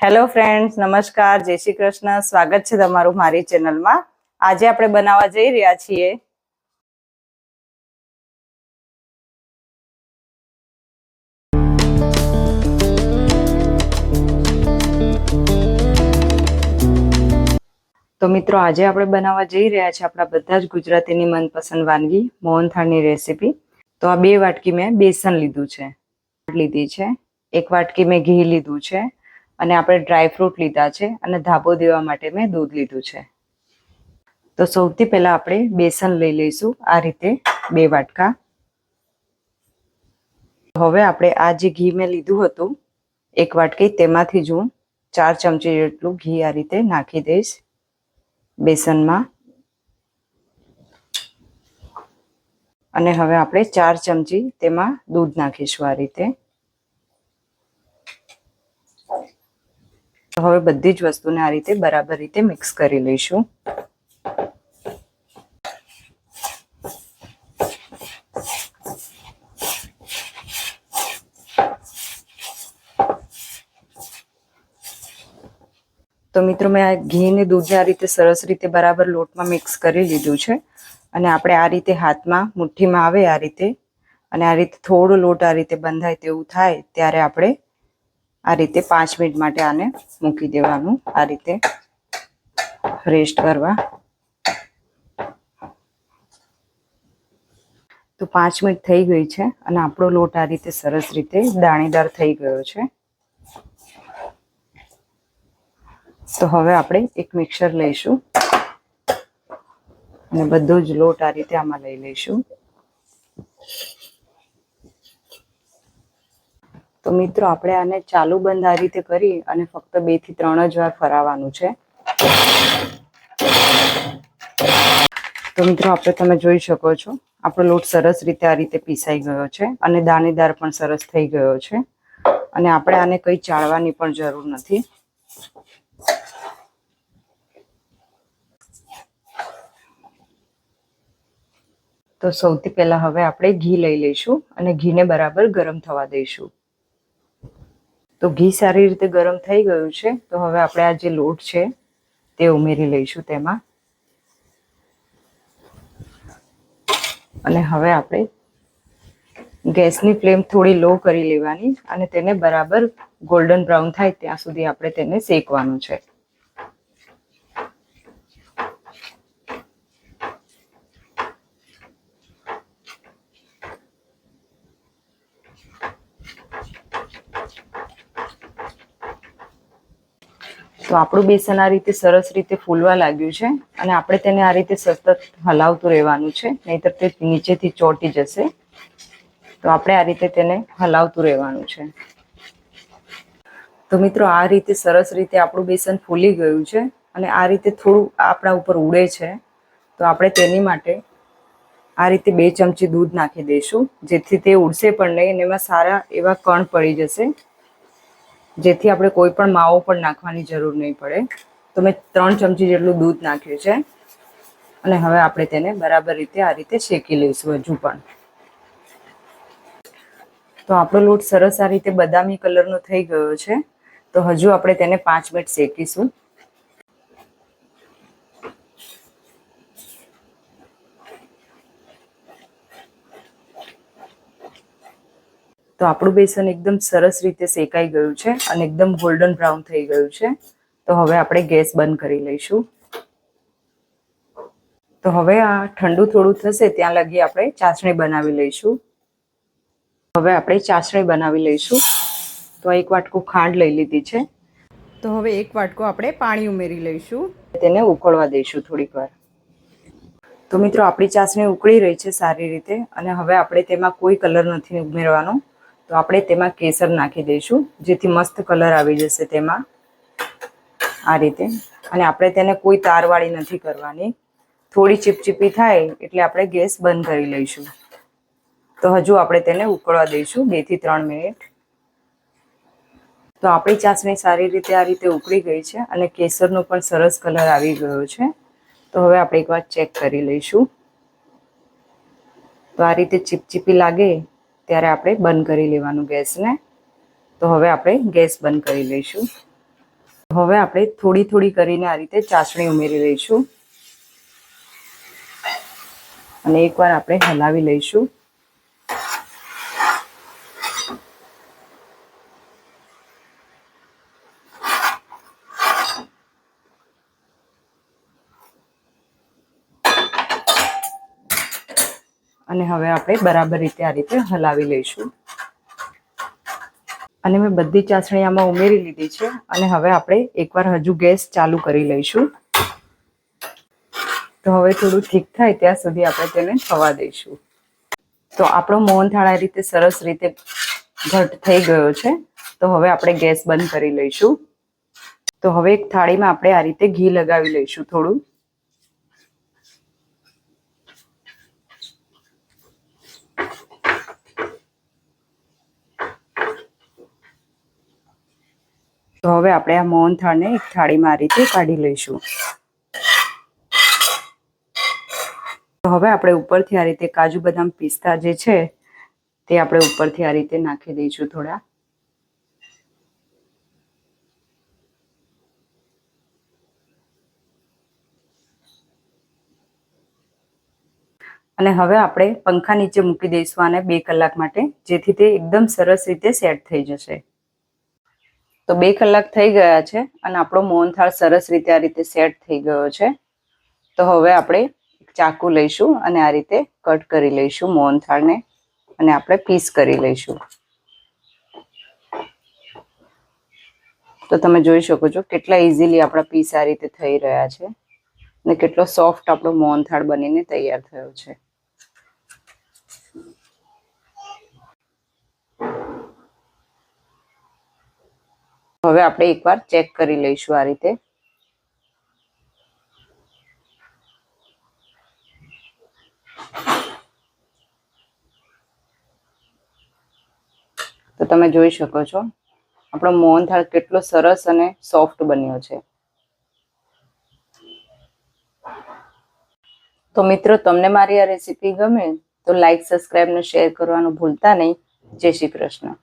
Hello friends નમસ્કાર, જય શ્રી કૃષ્ણ. સ્વાગત છે તમારું મારી ચેનલમાં. આજે આપણે બનાવવા જઈ રહ્યા છીએ. તો મિત્રો, આજે આપણે બનાવવા જઈ રહ્યા છીએ આપણા બધા જ ગુજરાતીની મનપસંદ વાનગી મોહનથાળની રેસીપી. તો આ બે વાટકી મેં બેસન લીધું છે. લીધી છે. એક વાટકી મેં ઘી લીધું છે. અને આપણે ડ્રાયફ્રૂટ લીધા છે અને ધાબો દેવા માટે મેં દૂધ લીધું છે. તો સૌથી પહેલાં આપણે બેસન લઈ લઈશું. આ રીતે બે વાટકા. હવે આપણે આ જે ઘી મેં લીધું હતું, એક વાટકી તેમાંથી જ હું ચાર ચમચી જેટલું ઘી આ રીતે નાખી દઈશ બેસનમાં. અને હવે આપણે ચાર ચમચી તેમાં દૂધ નાખીશું આ રીતે. હવે બધી જ વસ્તુને આ રીતે બરાબર રીતે મિક્સ કરી લઈશું. તો મિત્રો, મેં આ ઘી ને દૂધને આ રીતે સરસ રીતે બરાબર લોટમાં મિક્સ કરી લીધું છે. અને આપણે આ રીતે હાથમાં, મુઠ્ઠીમાં આવે આ રીતે. અને આ રીતે થોડો લોટ આ રીતે બંધાય તેવું થાય, ત્યારે આપણે આ રીતે પાંચ મિનિટ માટે આને મૂકી દેવાનું. આ રીતે રેસ્ટ કરવા. તો પાંચ મિનિટ થઈ ગઈ છે અને આપણો લોટ આ રીતે સરસ રીતે દાણેદાર થઈ ગયો છે. તો હવે આપણે એક મિક્સર લઈશું અને બધો જ લોટ આ રીતે આમાં લઈ લઈશું. તો મિત્રો, આપણે આને ચાલુ બંધ આ રીતે કરી અને ફક્ત બેથી ત્રણ જ વાર ફરાવાનું છે. તો મિત્રો, આપણે તમે જોઈ શકો છો, આપણો લોટ સરસ રીતે આ રીતે પીસાઈ ગયો છે અને દાણેદાર પણ સરસ થઈ ગયો છે. અને આપણે આને કંઈ ચાળવાની પણ જરૂર નથી. તો સૌથી પહેલા હવે આપણે ઘી લઈ લઈશું અને ઘીને બરાબર ગરમ થવા દઈશું. તો ઘી સારી રીતે ગરમ થઈ ગયું છે, તો હવે આપણે આ જે લોટ છે, તે ઉમેરી લઈશું તેમાં. અને હવે આપણે ગેસની ફ્લેમ થોડી લો કરી લેવાની અને તેને બરાબર ગોલ્ડન બ્રાઉન થાય ત્યાં સુધી આપણે તેને શેકવાનું છે. તો આપણું બેસન આ રીતે સરસ રીતે ફૂલવા લાગ્યું છે અને આપણે તેને આ રીતે સતત હલાવતું રહેવાનું છે, નહીતર તે નીચેથી ચોંટી જશે. તો આપણે આ રીતે તેને હલાવતું રહેવાનું છે. તો મિત્રો, આ રીતે સરસ રીતે આપણું બેસન ફૂલી ગયું છે અને આ રીતે થોડું આપણા ઉપર ઉડે છે. તો આપણે તેની માટે આ રીતે બે ચમચી દૂધ નાખી દઈશું, જેથી તે ઉડશે પણ નહીં અને એમાં સારા એવા કણ પડી જશે. જેથી આપણે કોઈ પણ માવો પણ નાખવાની જરૂર નહીં પડે. તો મેં ત્રણ ચમચી જેટલું દૂધ નાખ્યું છે. અને હવે આપણે તેને બરાબર રીતે આ રીતે શેકી લઈશું હજુ પણ. તો આપણો લોટ સરસ આ રીતે બદામી કલરનો થઈ ગયો છે. તો હજુ આપણે તેને પાંચ મિનિટ શેકીશું. તો આપણું બેસન એકદમ સરસ રીતે શેકાઈ ગયું છે અને એકદમ ગોલ્ડન બ્રાઉન થઈ ગયું છે. તો હવે આપણે ગેસ બંધ કરી લઈશું. તો હવે આ ઠંડુ થોડું થશે ત્યાં લગી આપણે ચાસણી બનાવી લઈશું. હવે આપણે ચાસણી બનાવી લઈશું. તો એક વાટકું ખાંડ લઈ લીધી છે. તો હવે એક વાટકો આપણે પાણી ઉમેરી લઈશું. તેને ઉકળવા દઈશું થોડીક વાર. તો મિત્રો, આપણી ચાસણી ઉકળી રહી છે સારી રીતે અને હવે આપણે તેમાં કોઈ કલર નથી ઉમેરવાનો. તો આપણે તેમાં કેસર નાખી દઈશું, જેથી મસ્ત કલર આવી જશે તેમાં. આ રીતે. અને આપણે તેને કોઈ તારવાળી નથી કરવાની. થોડી ચીપચીપી થાય એટલે આપણે ગેસ બંધ કરી લઈશું. તો હજુ આપણે તેને ઉકળવા દઈશું બેથી ત્રણ મિનિટ. તો આપણી ચાસણી સારી રીતે આ રીતે ઉકળી ગઈ છે અને કેસરનો પણ સરસ કલર આવી ગયો છે. તો હવે આપણે એક વાર ચેક કરી લઈશું. તો આ રીતે ચીપચીપી લાગે ત્યારે આપણે બંધ કરી લેવાનું ગેસને. તો હવે આપણે ગેસ બંધ કરી લઈશું. હવે આપણે થોડી થોડી કરીને આ રીતે ચાસણી ઉમેરી લઈશું. અને એકવાર આપણે હલાવી લઈશું. અને હવે આપણે બરાબર રીતે આ રીતે હલાવી લઈશું. અને મેં બધી ચાસણી આમાં ઉમેરી લીધી છે. અને હવે આપણે એકવાર હજુ ગેસ ચાલુ કરી લઈશું. તો હવે થોડું ઠીક થાય ત્યાં સુધી આપણે તેને થવા દઈશું. તો આપણો મોહનથાળ આ રીતે સરસ રીતે ઘટ થઈ ગયો છે. તો હવે આપણે ગેસ બંધ કરી લઈશું. તો હવે એક થાળીમાં આપણે આ રીતે ઘી લગાવી લઈશું થોડું. તો હવે આપણે આ મોહનથાળને એક થાળીમાં આ રીતે કાઢી લઈશું. તો હવે આપણે ઉપરથી આ રીતે કાજુ બદામ પિસ્તા જે છે, તે આપણે ઉપરથી આ રીતે નાખી દઈશું થોડા. અને હવે આપણે પંખા નીચે મૂકી દઈશું આને બે કલાક માટે, જેથી તે એકદમ સરસ રીતે સેટ થઈ જશે. તો બે કલાક થઈ ગયા છે અને આપણો મોહનથાળ સરસ રીતે આ રીતે સેટ થઈ ગયો છે. તો હવે આપણે ચાકુ લઈશું અને આ રીતે કટ કરી લઈશું મોહનથાળને અને આપણે પીસ કરી લઈશું. તો તમે જોઈ શકો છો કેટલા ઇઝીલી આપણા પીસ આ રીતે થઈ રહ્યા છે અને કેટલો સોફ્ટ આપણો મોહનથાળ બનીને તૈયાર થયો છે. હવે આપણે એકવાર ચેક કરી લઈશું આ રીતે. તો તમે જોઈ શકો છો, આપણો મોહનથાળ કેટલો સરસ અને સોફ્ટ બન્યો છે. તો મિત્રો, તમને મારી આ રેસીપી ગમે તો લાઈક, સબસ્ક્રાઈબ ને શેર કરવાનું ભૂલતા નહીં. જય શ્રી કૃષ્ણ.